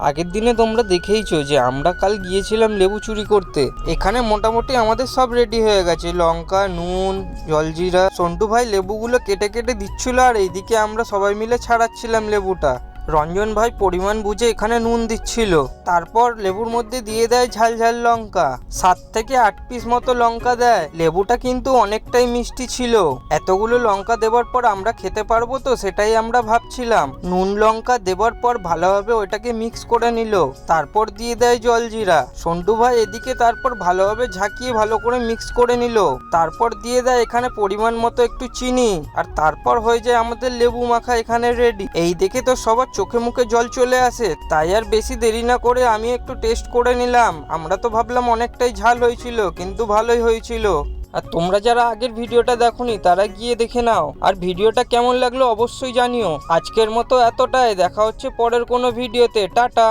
আগের দিনে তোমরা দেখেইছো যে আমরা কাল গিয়েছিলাম লেবু চুরি করতে। এখানে মোটামুটি আমাদের সব রেডি হয়ে গেছে। লঙ্কা, নুন, জলজিরা। সন্টু ভাই লেবুগুলো কেটে কেটে দিচ্ছিল আর এইদিকে আমরা সবাই মিলে ছাড়াচ্ছিলাম লেবুটা। রঞ্জন ভাই পরিমাণ বুঝে এখানে নুন দিচ্ছিল। তারপর লেবুর মধ্যে দিয়ে দেয় ঝাল ঝাল লঙ্কা। সাত থেকে আট পিস মতো লঙ্কা দেয়। লেবুটা কিন্তু অনেকটাই মিষ্টি ছিল। এতগুলো লঙ্কা দেওয়ার পর আমরা খেতে পারব তো সেটাই আমরা ভাবছিলাম। নুন লঙ্কা দেওয়ার পর ভালোভাবে ওইটাকে মিক্স করে নিল। তারপর দিয়ে দেয় জলজিরা সন্টু ভাই এদিকে তারপর ভালোভাবে ঝাঁকিয়ে ভালো করে মিক্স করে নিল। তারপর দিয়ে দেয় এখানে পরিমাণ মতো একটু চিনি। আর তারপর হয়ে যায় আমাদের লেবু মাখা এখানে রেডি এই দেখে তো সবার চোখে মুখে জল চলে আসে, তাই আর বেশি দেরি না করে আমি একটু টেস্ট করে নিলাম। আমরা তো ভাবলাম অনেকটাই ঝাল হয়েছিল, কিন্তু ভালোই হয়েছিল। আর তোমরা যারা আগের ভিডিওটা দেখোনি, তারা গিয়ে দেখে নাও। আর ভিডিওটা কেমন লাগল অবশ্যই জানিও। আজকের মতো এতটাই, দেখা হচ্ছে পরের কোনো ভিডিওতে। টাটা!